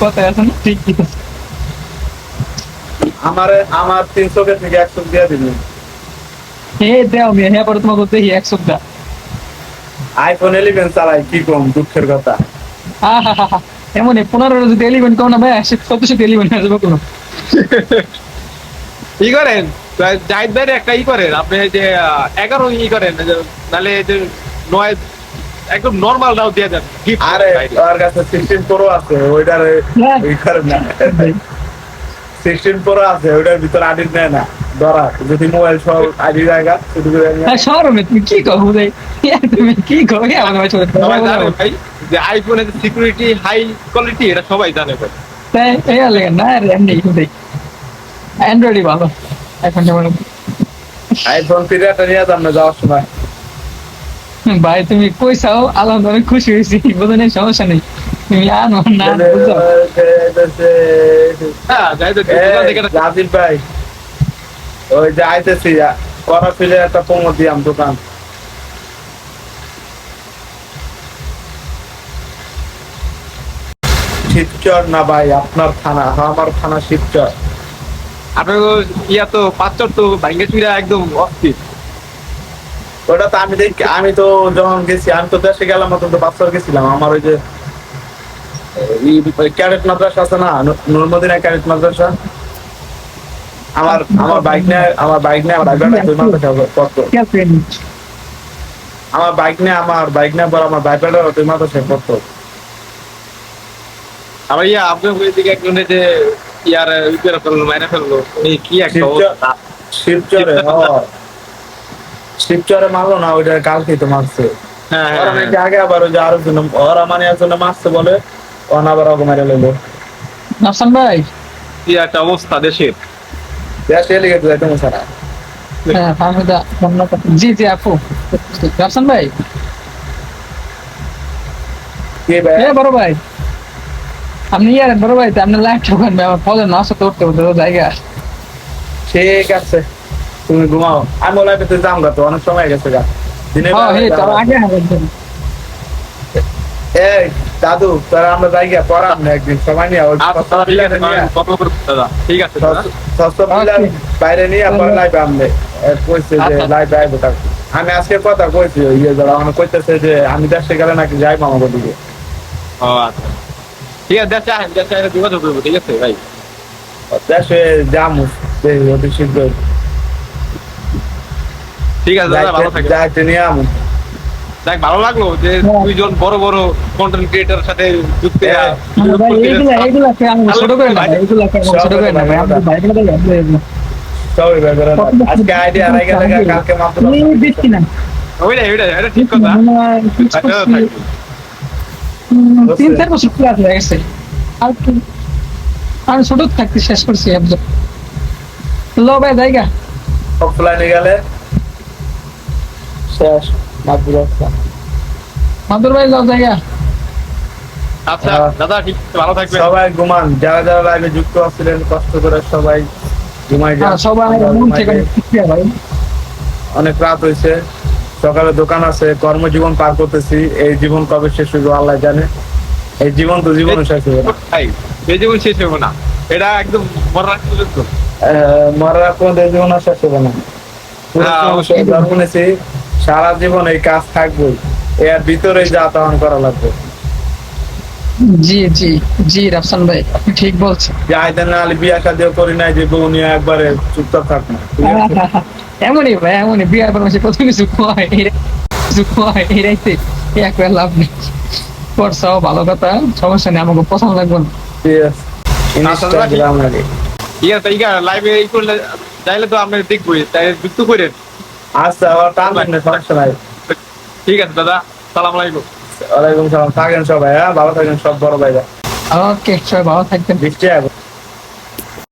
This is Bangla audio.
কথায় আছে না ঠিক কি আমার আমার তিনশো কে থেকে একশো দিয়ে দিবি হে দেও মিয়া হ্যাঁ পরে তোমাকে দেখি এক সপ্তাহ আইফোন ইলেভেন চালাই কি কম দুঃখের কথা। এমন পনেরো যদি এলিভেন কম না ভাই সত্যি এলিভেন আসবে কোনো। ই করেন জাহিদ ভাইয়ের একটা ই করেন আপনি যে এগারো ই করেন যে, নাহলে যে নয় একদম নর্মাল দাও দিয়ে দেন। আরে বাইরে। কাছে সিক্সটিন প্রো আছে ওইটার হ্যাঁ। ই করে না সিক্সটিন প্রো আছে ওইটার ভিতরে আডিট নেয় না। ধরা যদি মোবাইল সব আইডি জায়গা শুধু করে নিয়ে হ্যাঁ তুমি কি কো বুঝাই তুমি কি কো ইয়া ভাই সবাই জানে ভাই যে আইফোনের সিকিউরিটি হাই কোয়ালিটি এটা সবাই জানে ভাই। তাই এই লাগে না আর এমনি বুঝাই অ্যান্ড্রয়েডই ভালো। এখন যেমন আইফোন ফিরিয়াটা নিয়ে যাম না যাওয়ার সময়। ভাই তুমি কইসাও আলহামদুলিল্লাহ অনেক খুশি হয়েছি বুঝো নেই সমস্যা নেই। তুমি আনো না বুঝো হ্যাঁ ভাই, ওই যে আইতেছি করা ফিলে একটা পঙ্গ দিয়াম দোকান। শিবচর না ভাই আপনার থানা হ্যাঁ, আমার থানা শিবচর। আপনার ইয়া তো পাঁচচর তো ভাঙ্গে চুরা একদম অস্থির। ওটা তো আমি দেখি আমি তো যখন গেছি আমি তো দেশে গেলাম অন্তত বাস্তর গেছিলাম। আমার ওই যে ক্যারেট মাদ্রাসা আছে না নুরমদিনা ক্যারেট মাদ্রাসা? আমার আমার বাইক নিয়ে আমার বাইক নিয়ে আমার ওই মাদ্রাসা পড়তো। আমার বাইক নিয়ে আমার বাইক নিয়ে পর আমার বাইপাটা ওই মাদ্রাসা পড়তো। আমার ইয়া আপনার ওই দিকে একজন যে ইয়ার ইউপিআর করল মাইনে ফেলল কি একটা শিবচরে শিবচরে মারলো না ওইটা কালকে তো মারছে। হ্যাঁ হ্যাঁ, ওরা হ্যাঁ। নাকি আগে আবার ওই যে আরও জন ওরা মানে একজন মারছে বলে ওনা আবার ওকে মেরে লইলো নাফসান ভাই? কি একটা অবস্থা দেশের। দেশে এলিগে তো যাইতে মশারা হ্যাঁ ফাহমিদা ধন্যবাদ। জি জি আপু। নাফসান ভাই? কি ভাই? এ বড় ভাই। আপনি ইয়ার বড় ভাই আপনি লাইট ঠোকান ভাই আমার ফলে না আসতে উঠতে উঠতে তো জায়গা। ঠিক আছে। তুমি ঘুমাও। আমি বলাই পেতে যাম গা তো অনেক সময় গেছে গা। দিনে হ্যাঁ হে বেলা তোর যাব। আগে হবে একদম। এই দাদু তোরা আমরা যাই গিয়া পড়াম না একদিন সময় নিয়ে আচ্ছা ঠিক আছে বাইরে নিয়ে পরে লাইবে আমলে কইছে যে আচ্ছা। লাইবে আইবো আমি আজকে কথা কইছি ইয়ে যারা আমার কইতেছে যে আমি দেশে গেলে নাকি যাইবো আমাকে দিকে। ও আচ্ছা। ঠিক আছে দেশে আসেন দেশে যোগাযোগ করব ঠিক আছে ভাই। দেশে যামু অতি শীঘ্রই। ঠিক আছে দাদা ভালো থাকবেন। দেখ ভালো লাগল যে হ্যাঁ। দুইজন বড় বড় কন্টেন্ট ক্রিয়েটারের সাথে যুক্ত তিন চার বছর ক্লাস হয়ে গেছে। আমি ছোট থাকতে শেষ করছি একদম। লো ভাই জায়গা। অফলাইনে গেলে শেষ মাদ্রাসা মাদুর ভাই যাও জায়গা। আচ্ছা হ্যাঁ। দাদা ঠিক ভালো থাকবেন। সবাই ঘুমান যারা যারা লাইভে যুক্ত আছিলেন কষ্ট করে সবাই ঘুমাই যান। সবাই মন থেকে ভাই। অনেক রাত হয়েছে সকালে দোকান আছে কর্মজীবন পার করতেছি এই জীবন কবে শেষ হইব আল্লাহ জানে। এই জীবন তো জীবন শেষ হবে না। এই জীবন শেষ হবে না। এটা একদম মরার পর্যন্ত। আহ, মরার পর এই জীবন শেষ হবে না। পুরো হ্যাঁ, সারা জীবন এই কাজ থাকবে এর ভিতরে যা তাহন করা লাগবে। জি জি জি রাফসান ভাই ঠিক বলছেন। যে আইতেন না হলে বিয়া শাদিও করি নাই যে বউ নিয়ে একবারে চুপচাপ থাক না এমনই ভাই এমনই বিয়ার পর মাসে কত কিছু হয় কিছু হয় এরাইতে এক বেলা লাভ নেই। করছাও ভালো কথা সমস্যা নেই আমাকে পছন্দ লাগবে না। ইনস্টাগ্রাম আগে ঠিক আছে ঠিক লাইভে এই করলে চাইলে তো আপনি দেখবই তাই যুক্ত করেন আচ্ছা আবার টানবেন না সমস্যা নাই। ঠিক আছে দাদা সালাম আলাইকুম। ওয়ালাইকুম সালাম থাকেন সবাই হ্যাঁ? ভালো থাকেন সব বড় ভাইরা। ওকে সবাই ভালো থাকবেন। বৃষ্টি আগে